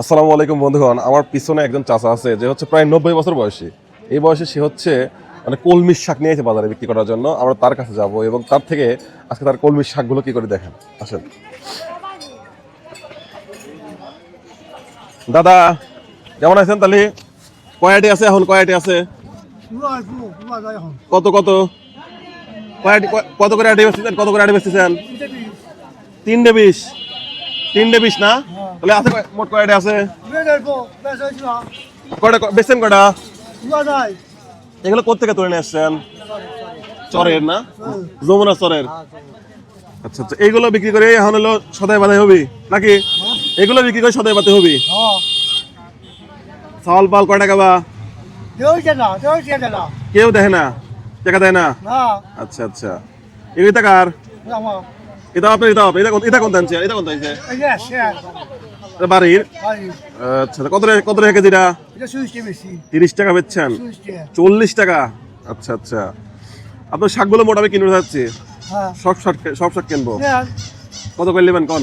আসসালামু আলাইকুম বন্ধুগণ, আমার পিছনে একজন চাচা আছে, যে হচ্ছে প্রায় নব্বই বছর বয়সী। এই বয়সে সে হচ্ছে মানে কলমির শাক নিয়ে এসে বাজারে বিক্রি করার জন্য আমরা তার কাছে যাব এবং তার থেকে আজকে তার কলমির শাকগুলো কি করে দেখেন। আসেন। দাদা, কেমন আছেন তাহলে? কয়াটি আছে এখন? কয়াটি আছে? কত কত? কয়াটি কত করে আটি বেচতেছেন? কত করে আটি বেচতেছেন? তিনটে বিশ তিনটে বিশ না? তাহলে আছে মোট কয়াটি আছে? কয়টা বেচছেন কয়টা? এগুলো কোথেকে তুলে নিয়ে আসছেন? চরের না? যমুনা চরের। আচ্ছা আচ্ছা এইগুলো বিক্রি করে এখন হলো সদাই বাদাই হবি? নাকি এগুলো বিক্রি করে সদাই বাতে হবি? চাউল পাল কয় টাকা বা? কেউ দেখে না? টাকা দেয় না? আচ্ছা আচ্ছা। এগুলি টাকার এটা আপনার এটা এটা কোন এটা কোন এটা কোন বাড়ির? আচ্ছা কত কত টাকা কেজিটা? তিরিশ টাকা বেচছেন? চল্লিশ টাকা। আচ্ছা আচ্ছা। আপনার শাকগুলো মোটামুটি কিনে যাচ্ছে। সব শাক সব শাক কিনবো। কত করে নেবেন কোন?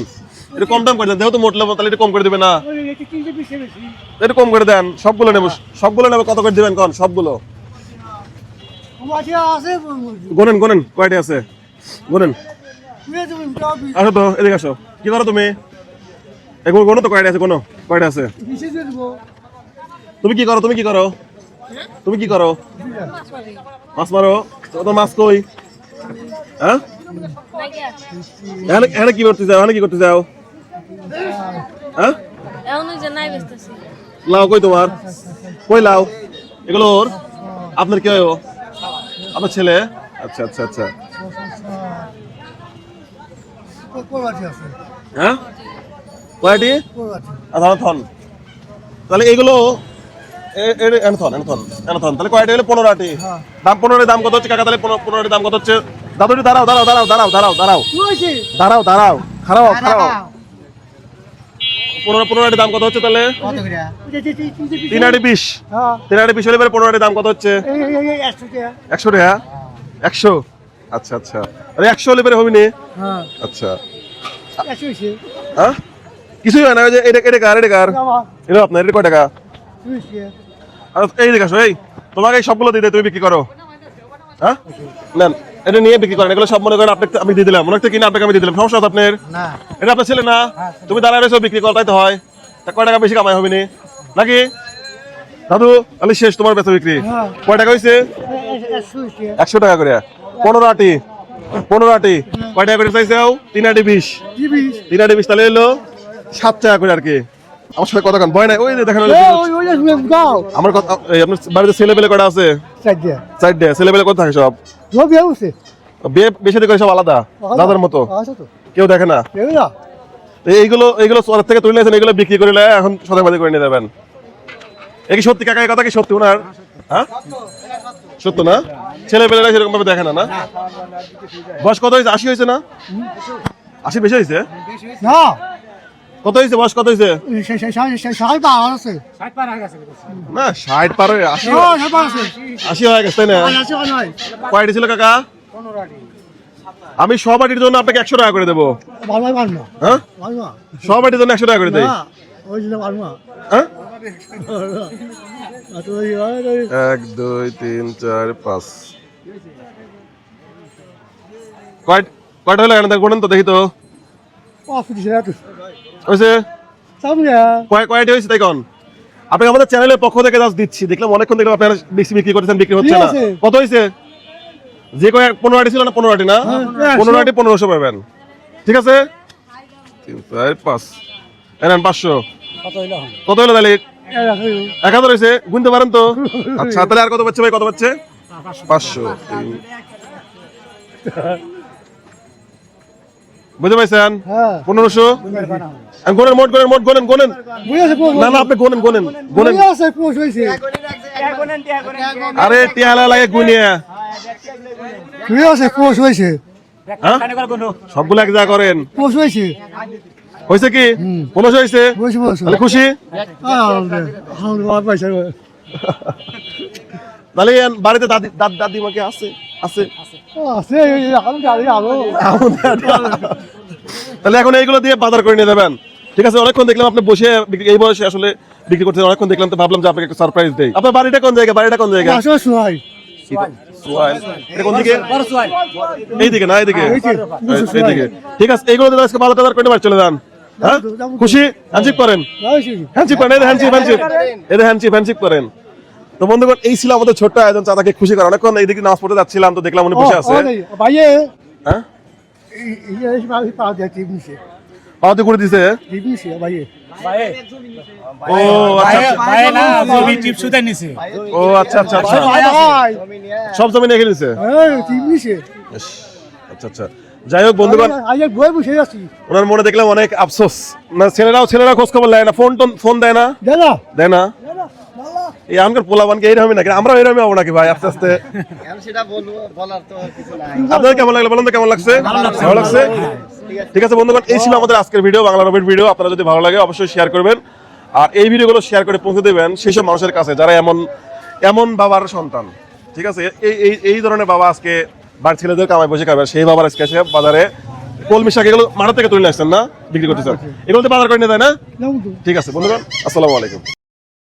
একটু কম দাম করে দেন। যেহেতু মোট নেব তাহলে একটু কম করে দেবে না। একটু কম করে দেন। সবগুলো নেব। সবগুলো নেব কত করে দিবেন কোন? সবগুলো? গোনেন গোনেন কয়টি আছে? গোনেন আসো তো এদিকে আসো। কি করো তুমি? এগুলো গোনো তো কয়টা আছে কোনো কয়টা আছে? তুমি কি করো তুমি কি করো? তুমি কি করো? মাছ মারো। তো তো মাছ কই? হ্যাঁ? এখানে এখানে কি করতে যাও? এখানে কি করতে যাও? হ্যাঁ? এখন লাও কই তোমার? কই লাও? এগুলো ওর? আপনার কে হয় আপনার ছেলে? আচ্ছা আচ্ছা আচ্ছা। হ্যাঁ? কয়টি? আচ্ছা থন তাহলে এগুলো এনথন এনথন এনথন তাহলে কয়টি হলো পনেরোটি? দাম পনেরোটি দাম কত হচ্ছে? কাকা তাহলে পনেরো- পনেরোটি দাম কত হচ্ছে? দাদুটি দাঁড়াও দাঁড়াও দাঁড়াও দাঁড়াও দাঁড়াও দাঁড়াও। দাঁড়াও দাঁড়াও। খারাপ খারাপ পনেরো পনেরোটি দাম কত হচ্ছে তাহলে? তিন আটি বিশ। তিন আটি বিশ হলে এবারে পনেরোটি দাম কত হচ্ছে? একশো টাকা। একশো আচ্ছা আচ্ছা। আরে একশো হলে এবারে হবি নি? আচ্ছা। হ্যাঁ? কিছুই হয় না যে এটা এটা কার এটা কার? এটা আপনার এটা কয় টাকা? এই দিকে এই তোমাকে এই সবগুলো দিয়ে তুমি বিক্রি করো। হ্যাঁ? নেন এটা নিয়ে বিক্রি করেন এগুলো সব মনে করেন আপনাকে আমি দিয়ে দিলাম। মনে হচ্ছে কিনা আপনাকে আমি দিয়ে দিলাম। সমস্যা হতো আপনার? এটা আপনার ছেলে না? তুমি দাঁড়ায় রয়েছো বিক্রি করো তাই তো হয়। তা কয় টাকা বেশি কামাই হবে নি? নাকি? দাদু তাহলে শেষ তোমার বেচা বিক্রি। কয় টাকা হয়েছে একশো। টাকা করে। পনেরো আটি। পনেরো আটি। কয় টাকা করে চাইছেও তিন আটি বিশ। তিন আটি বিশ তাহলে এলো সাত টাকা করে আর কি। আমার সাথে কথা কান ভয় নাই। ওই যে দেখানো আমার কথা আপনার বাড়িতে ছেলে পেলে কটা আছে? চার ডে ছেলে পেলে কত থাকে সব? বিয়ে বেশি করে সব আলাদা? দাদার মতো? কেউ দেখে না? এইগুলো এইগুলো চরের থেকে তুলে নিয়েছেন এগুলো বিক্রি করে নিয়ে এখন সদাবাদি করে নিয়ে যাবেন। এ কি সত্যি? কাকা কথা কি সত্যি ওনার? হ্যাঁ? সত্য না? ছেলে পেলেরা সেরকম ভাবে দেখে না না? বয়স কত হয়েছে? আশি হয়েছে না? আশি বেশি হয়েছে? কত হয়েছে বয়স কত হয়েছে না, ষাট পার হয়ে আশি। আশি হয়ে গেছে, তাই না? কয়টি ছিল কাকা? আমি সব আটির জন্য আপনাকে একশো টাকা করে দেবো। হ্যাঁ? সব আটির জন্য একশো টাকা করে দেই। হ্যাঁ? এক, দুই, তিন, চার, পাঁচ। কয় কয়টা হলো গোনেন তো, দেখি তো। হয়েছে? কয় কয়টি হয়েছে তাই কন? আপনাকে আমাদের চ্যানেলের পক্ষ থেকে জাস্ট দিচ্ছি। দেখলাম অনেকক্ষণ দেখলাম আপনারা বেশি বিক্রি করতেছেন বিক্রি হচ্ছে না। কত হয়েছে? যে কয় পনেরো আটি ছিল না পনেরো আটি না? হ্যাঁ, পনেরো আটি পনেরোশো পাবেন। ঠিক আছে? তিন চার পাঁচ। এই পাঁচশো। কত হলো তাহলে? এক হাজার হয়েছে? গুনতে পারেন তো? আচ্ছা তাহলে আর কত পাচ্ছে ভাই? কত পাচ্ছে পাঁচশো। তিন। বুঝতে পারছেন? পনেরোশো? আর গোনেন মোট গোনেন মোট গোনেন গোনেন। না না আপনি গোনেন গোনেন গোনেন। আরে টিয়ালা লাগে গুনিয়া। হ্যাঁ? সবগুলো এক যা করেন। হয়েছে কি? পনেরোশো হয়েছে খুশি? তাহলে বাড়িতে দাদি দাদ দাদিমাকে আছে আছে। তাহলে এখন এইগুলো দিয়ে বাজার করে নিয়ে যাবেন। ঠিক আছে অনেকক্ষণ দেখলাম আপনি বসে এই বয়সে আসলে বিক্রি করতে অনেকক্ষণ দেখলাম তো ভাবলাম যে আপনাকে একটা সারপ্রাইজ দেই। আপনার বাড়িটা কোন জায়গা বাড়িটা কোন জায়গা আসলে সোহাই। এইদিকে না এইদিকে? এই যে, এই- এইদিকে। ঠিক আছে এইগুলো আজকে করে বাড়ি চলে যান। হ্যাঁ? খুশি? হ্যান্ডশিপ করেন। হ্যান্ডশিপ করেন এই হ্যান্ডশিপ হ্যান্ডশিপ এই হ্যান্ডশিপ হ্যান্ডশিপ করেন। তো বন্ধুগণ এই ছিল আমাদের ছোট্ট আয়োজন চাঁদাকে খুশি করা। অনেকক্ষণ এইদিকে নামাজ পড়তে যাচ্ছিলাম তো দেখলাম উনি বসে আছে। ভাইয়ে। হ্যাঁ? পাওয়া যায় টিপ নিছে পাওয়াতে করে দিছে? ভাইয়ে। ও আচ্ছা আচ্ছা। ভাই না জমি টিপ সুদা নিছে। ও আচ্ছা আচ্ছা আচ্ছা। ভাই ভাই। সব জমি নিয়ে নিছে? আচ্ছা আচ্ছা। যাই হোক বন্ধুগণ। আজকে বই বসে আছি। ওনার মনে দেখলাম অনেক আফসোস। না ছেলেরাও ছেলেরা খোঁজ খবর নেয় না ফোন টোন ফোন দেয় না। দেয় না? এই আমাদের পোলাবানকে এইরকমই নাকি? আমরা এরকমই হব নাকি ভাই আস্তে আস্তে? সেটা বলব বলার তো কিছু নাই। আপনাদের কেমন লাগল বলুন তো কেমন লাগছে? ভালো লাগছে ঠিক আছে। বন্ধুগণ এই ছিল আমাদের আজকের ভিডিও বাংলা রবির ভিডিও আপনারা যদি ভালো লাগে অবশ্যই শেয়ার করবেন। আর এই ভিডিওগুলো শেয়ার করে পৌঁছে দেবেন সেই সব মানুষের কাছে যারা এমন এমন বাবার সন্তান। ঠিক আছে? এই এই এই ধরনের বাবা আজকে বার ছেলেদের কামাই বসে খাবে। সেই বাবার আজকে এসে বাজারে কলমি শাক এগুলো মাঠা থেকে তুলে নিয়ে আসছেন না? বিক্রি করতেছেন এগুলো তো বাজার করে নিয়ে দেয় না? ঠিক আছে বন্ধুগণ আসসালামু আলাইকুম।